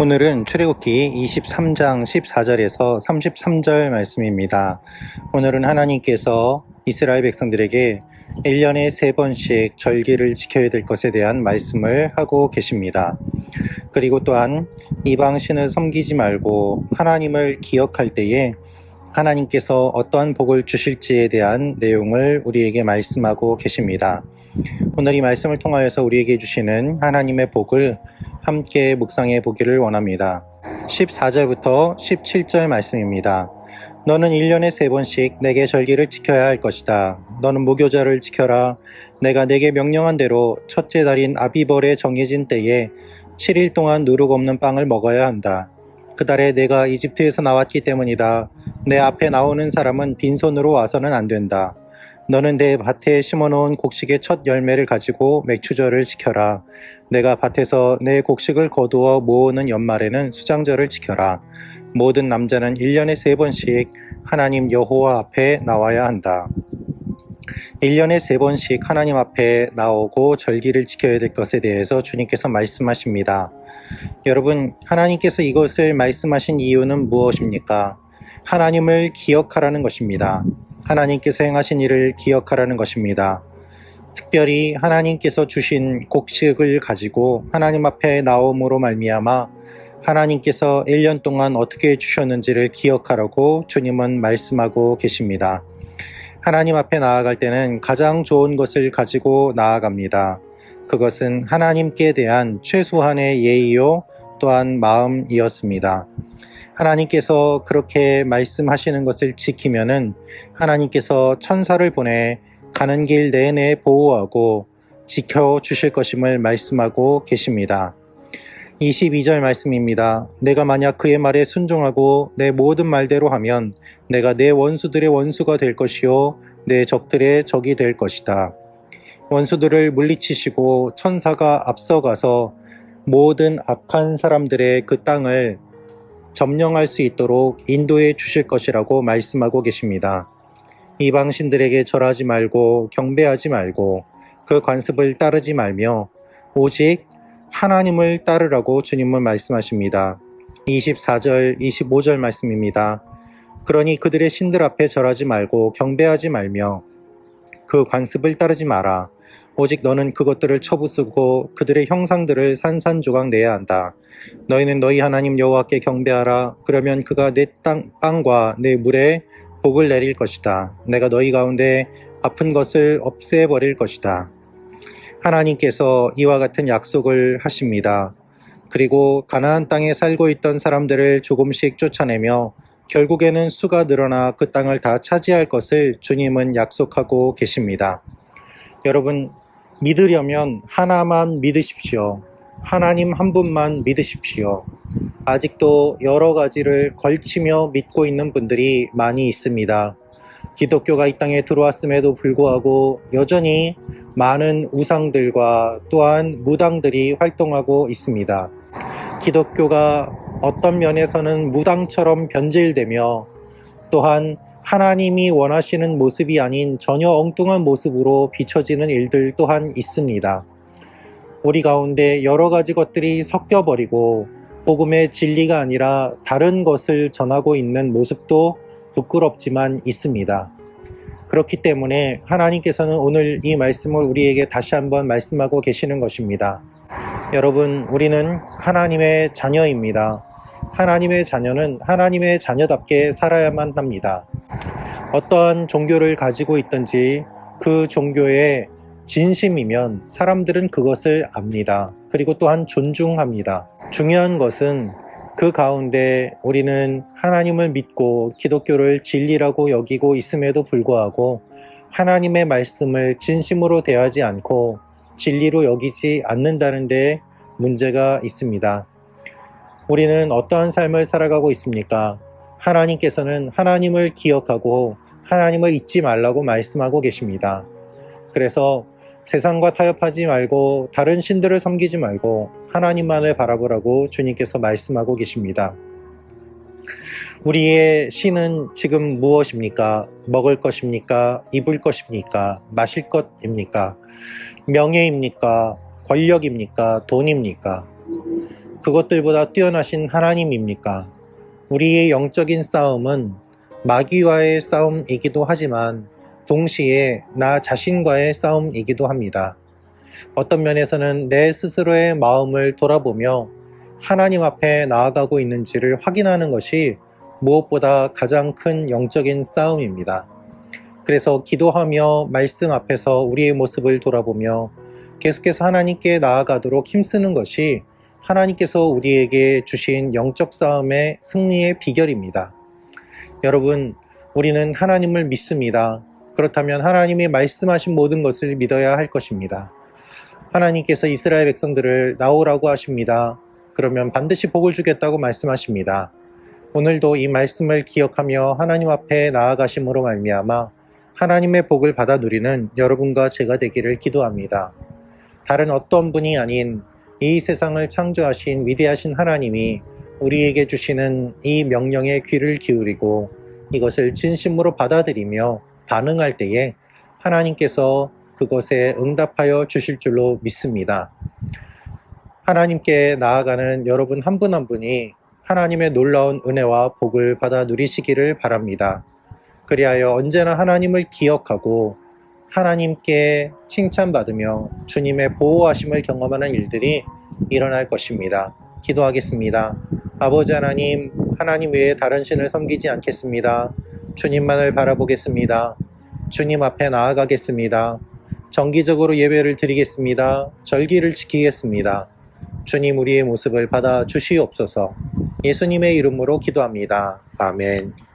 오늘은 출애굽기 23장 14절에서 33절 말씀입니다. 오늘은 하나님께서 이스라엘 백성들에게 1년에 3번씩 절기를 지켜야 될 것에 대한 말씀을 하고 계십니다. 그리고 또한 이방 신을 섬기지 말고 하나님을 기억할 때에 하나님께서 어떠한 복을 주실지에 대한 내용을 우리에게 말씀하고 계십니다. 오늘 이 말씀을 통하여서 우리에게 주시는 하나님의 복을 함께 묵상해 보기를 원합니다. 14절부터 17절 말씀입니다. 너는 1년에 세 번씩 내게 절기를 지켜야 할 것이다. 너는 무교절을 지켜라. 내가 내게 명령한 대로 첫째 달인 아비벌에 정해진 때에 7일 동안 누룩 없는 빵을 먹어야 한다. 그 달에 내가 이집트에서 나왔기 때문이다. 내 앞에 나오는 사람은 빈손으로 와서는 안 된다. 너는 내 밭에 심어놓은 곡식의 첫 열매를 가지고 맥추절을 지켜라. 내가 밭에서 내 곡식을 거두어 모으는 연말에는 수장절을 지켜라. 모든 남자는 1년에 세 번씩 하나님 여호와 앞에 나와야 한다. 1년에 세 번씩 하나님 앞에 나오고 절기를 지켜야 될 것에 대해서 주님께서 말씀하십니다. 여러분, 하나님께서 이것을 말씀하신 이유는 무엇입니까? 하나님을 기억하라는 것입니다. 하나님께서 행하신 일을 기억하라는 것입니다. 특별히 하나님께서 주신 곡식을 가지고 하나님 앞에 나옴으로 말미암아 하나님께서 1년 동안 어떻게 주셨는지를 기억하라고 주님은 말씀하고 계십니다. 하나님 앞에 나아갈 때는 가장 좋은 것을 가지고 나아갑니다. 그것은 하나님께 대한 최소한의 예의요 또한 마음이었습니다. 하나님께서 그렇게 말씀하시는 것을 지키면은 하나님께서 천사를 보내 가는 길 내내 보호하고 지켜 주실 것임을 말씀하고 계십니다. 22절 말씀입니다. 내가 만약 그의 말에 순종하고 내 모든 말대로 하면 내가 내 원수들의 원수가 될 것이요 내 적들의 적이 될 것이다. 원수들을 물리치시고 천사가 앞서가서 모든 악한 사람들의 그 땅을 점령할 수 있도록 인도해 주실 것이라고 말씀하고 계십니다. 이방신들에게 절하지 말고 경배하지 말고 그 관습을 따르지 말며 오직 하나님을 따르라고 주님은 말씀하십니다. 24절, 25절 말씀입니다. 그러니 그들의 신들 앞에 절하지 말고 경배하지 말며 그 관습을 따르지 마라. 오직 너는 그것들을 처부수고 그들의 형상들을 산산조각 내야 한다. 너희는 너희 하나님 여호와께 경배하라. 그러면 그가 내 땅, 땅과 내 물에 복을 내릴 것이다. 내가 너희 가운데 아픈 것을 없애버릴 것이다. 하나님께서 이와 같은 약속을 하십니다. 그리고 가나안 땅에 살고 있던 사람들을 조금씩 쫓아내며 결국에는 수가 늘어나 그 땅을 다 차지할 것을 주님은 약속하고 계십니다. 여러분, 믿으려면 하나만 믿으십시오. 하나님 한 분만 믿으십시오. 아직도 여러 가지를 걸치며 믿고 있는 분들이 많이 있습니다. 기독교가 이 땅에 들어왔음에도 불구하고 여전히 많은 우상들과 또한 무당들이 활동하고 있습니다. 기독교가 어떤 면에서는 무당처럼 변질되며 또한 하나님이 원하시는 모습이 아닌 전혀 엉뚱한 모습으로 비춰지는 일들 또한 있습니다. 우리 가운데 여러 가지 것들이 섞여버리고 복음의 진리가 아니라 다른 것을 전하고 있는 모습도 부끄럽지만 있습니다. 그렇기 때문에 하나님께서는 오늘 이 말씀을 우리에게 다시 한번 말씀하고 계시는 것입니다. 여러분, 우리는 하나님의 자녀입니다. 하나님의 자녀는 하나님의 자녀답게 살아야만 합니다. 어떠한 종교를 가지고 있든지 그 종교의 진심이면 사람들은 그것을 압니다. 그리고 또한 존중합니다. 중요한 것은 그 가운데 우리는 하나님을 믿고 기독교를 진리라고 여기고 있음에도 불구하고 하나님의 말씀을 진심으로 대하지 않고 진리로 여기지 않는다는 데 문제가 있습니다. 우리는 어떠한 삶을 살아가고 있습니까? 하나님께서는 하나님을 기억하고 하나님을 잊지 말라고 말씀하고 계십니다. 그래서 세상과 타협하지 말고 다른 신들을 섬기지 말고 하나님만을 바라보라고 주님께서 말씀하고 계십니다. 우리의 신은 지금 무엇입니까? 먹을 것입니까? 입을 것입니까? 마실 것입니까? 명예입니까? 권력입니까? 돈입니까? 그것들보다 뛰어나신 하나님입니까? 우리의 영적인 싸움은 마귀와의 싸움이기도 하지만 동시에 나 자신과의 싸움이기도 합니다. 어떤 면에서는 내 스스로의 마음을 돌아보며 하나님 앞에 나아가고 있는지를 확인하는 것이 무엇보다 가장 큰 영적인 싸움입니다. 그래서 기도하며 말씀 앞에서 우리의 모습을 돌아보며 계속해서 하나님께 나아가도록 힘쓰는 것이 하나님께서 우리에게 주신 영적 싸움의 승리의 비결입니다. 여러분, 우리는 하나님을 믿습니다. 그렇다면 하나님이 말씀하신 모든 것을 믿어야 할 것입니다. 하나님께서 이스라엘 백성들을 나오라고 하십니다. 그러면 반드시 복을 주겠다고 말씀하십니다. 오늘도 이 말씀을 기억하며 하나님 앞에 나아가심으로 말미암아 하나님의 복을 받아 누리는 여러분과 제가 되기를 기도합니다. 다른 어떤 분이 아닌 이 세상을 창조하신 위대하신 하나님이 우리에게 주시는 이 명령에 귀를 기울이고 이것을 진심으로 받아들이며 반응할 때에 하나님께서 그것에 응답하여 주실 줄로 믿습니다. 하나님께 나아가는 여러분 한 분한 분이 하나님의 놀라운 은혜와 복을 받아 누리시기를 바랍니다. 그리하여 언제나 하나님을 기억하고 하나님께 칭찬받으며 주님의 보호하심을 경험하는 일들이 일어날 것입니다. 기도하겠습니다. 아버지 하나님, 하나님 외에 다른 신을 섬기지 않겠습니다. 주님만을 바라보겠습니다. 주님 앞에 나아가겠습니다. 정기적으로 예배를 드리겠습니다. 절기를 지키겠습니다. 주님 우리의 모습을 받아 주시옵소서. 예수님의 이름으로 기도합니다. 아멘.